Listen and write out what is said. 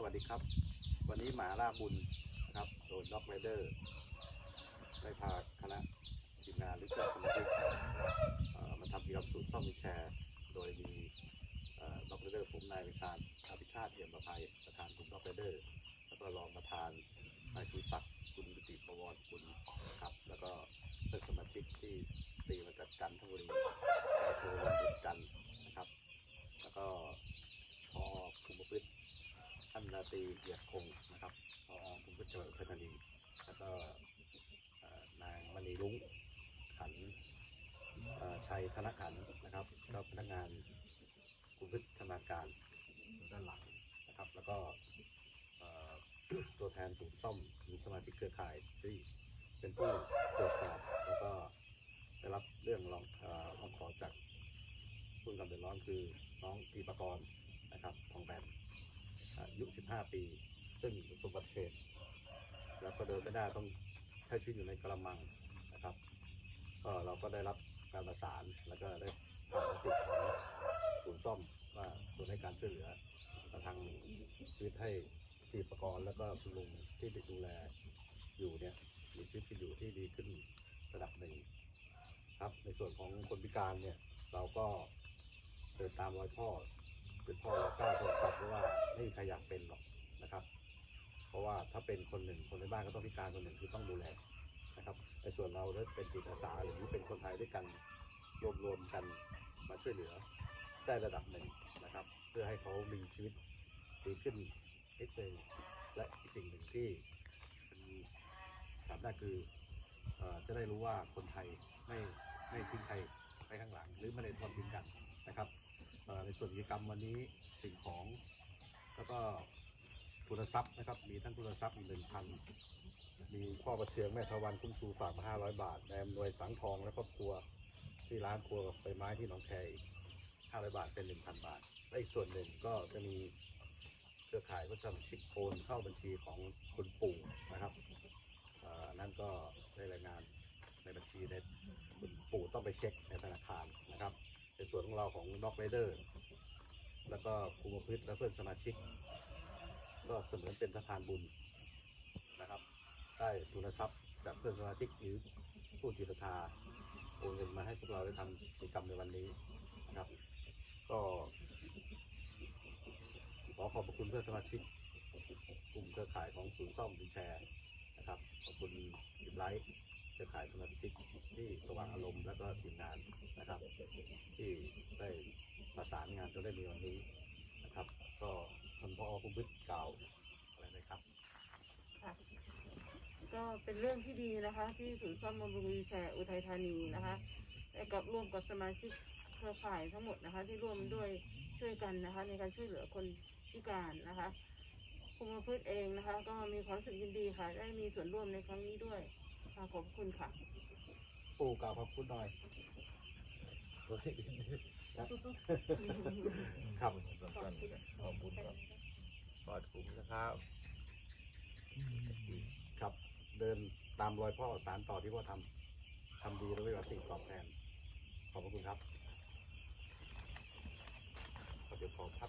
สวัสดีครับ วันนี้หมาล่าบุญนะครับโดยด็อกไรเดอร์ได้พาคณะทีมงานหรือเพื่อนสมาชิกมาทำกิจกรรมศูนย์ซ่อมวิแชร์ โดยมีด็อกไรเดอร์ผมนายวิชาญอภิชาติเอี่ยมประภัยประธานกลุ่มด็อกไรเดอร์ แล้วก็รองประธานนายชูศักดิ์คุณกิติประวรคุณครับ แล้วก็เพื่อนสมาชิกที่ตีมาจากจันทบุรีอำเภอวันบุญจันทร์นะครับ แล้วก็พอคุมประพฤติ ท่า นาตีเกียรติคงนะครับพอคุมประพฤติจังหวัดอุทัยธานีแล้วก็นางมณีรุ้งขันชัยธนขันนะครับก็พนักงานคุมประพฤติชนาการด้านหลังนะครับ แล้วก็ตัวแทนศูนย์ซ่อมมีสมาชิกเครือข่ายที่เป็นผู้ตรวจสอบแล้วก็ได้รับเรื่องร้องร้องขอจากผู้กำเดือดร้อนคือน้องปีปกรณ์นะครับทองแบน อายุ 15 ปี ซึ่งประสบอุบัติเหตุแล้วก็เดินไม่ได้ต้องใช้ชีวิตอยู่ในกระมังนะครับก็เราก็ได้รับการประสานแล้วก็ได้ทางติดของศูนย์ซ่อมว่าควรให้การช่วยเหลือประทังชีวิตให้ทีประกรณ์แล้วก็คุณลุงที่ดูแลอยู่เนี่ยมีชีวิตที่อยู่ที่ดีขึ้นระดับหนึ่งครับในส่วนของคนพิการเนี่ยเราก็เดินตามรอยพ่อเป็นพ่อเราก้าตรับเพราะว่า ว่าถ้าเป็นคนหนึ่งคนในบ้านก็ต้องพิการคนหนึ่งคือต้องดูแลนะครับในส่วนเราได้เป็นจิตอาสาหรือเป็นคนไทยด้วยกันรวมๆกันมาช่วยเหลือได้ระดับหนึ่งนะครับ เพื่อให้เขามีชีวิตดีขึ้นนิดนึงและอีกสิ่งหนึ่งที่เป็นถามได้คือจะได้รู้ว่าคนไทยไม่ไม่ทิ้งใครไปข้างหลัง หรือไม่ได้ทอดทิ้งกันนะครับในส่วนกิจกรรมวันนี้สิ่งของแล้วก็ ทุนทรัพย์นะครับ มีท่านทุนทรัพย์อีกหนึ่งพันมีพ่อประเชืองแม่ทวันคุ้มชูฝากมาห้าร้อยบาทแนมหน่วยสังทองและครอบครัวที่ร้านครัวใบไม้ที่หนองแคห้าร้อยบาทเป็นหนึ่งพันบาทและอีกส่วนหนึ่งก็จะมีเครือข่ายวัสดุชิกโอนเข้าบัญชีของคุณปู่นะครับอ่ออันนั่นก็ได้รายงานในบัญชีในคุณปู่ต้องไปเช็คในธนาคารนะครับ ในส่วนของเราของด็อกไรเดอร์แล้วก็คุมประพฤติและเพื่อนสมาชิก ก็เสมือนเป็นสะพานบุญนะครับ ได้ทุนทรัพย์จากเพื่อนสมาชิกหรือผู้จิตศรัทธาโอนเงินมาให้พวกเราได้ทำกิจกรรมในวันนี้นะครับ ก็ขอขอบพระคุณเพื่อนสมาชิกกลุ่มเครือข่ายของศูนย์ซ่อมวินแชร์นะครับขอบคุณอิมไลท์เครือข่ายสมาชิกที่สว่างอารมณ์และก็ทีมงานนะครับ ที่ได้ประสานงานจนได้มีวันนี้นะครับ ก็ ท่านพอคุณพิทกล่าวอะไรไหมครับค่ะก็เป็นเรื่องที่ดีนะคะ ที่ศูนย์ซ่อมบำรุงวีลแชร์อุทัยธานีนะคะและกับร่วมกับสมาชิกเครือข่ายทั้งหมดนะคะ ที่ร่วมด้วยช่วยกันนะคะ ในการช่วยเหลือคนพิการนะคะคุณมาพืชเองนะคะ ก็มีความรู้สึกยินดีค่ะ ได้มีส่วนร่วมในครั้งนี้ด้วยค่ะขอบคุณค่ะปู่กล่าวขอบคุณหน่อยเฮ้ยครับครับขอบคุณขอบคุณครับขอบคุณ นะครับครับเดินตามรอยพ่อสารต่อที่พ่อทำทำดีแล้วไม่ว่าสิ่งตอบแทน ขอบพระคุณครับเดี๋ยวขอพัก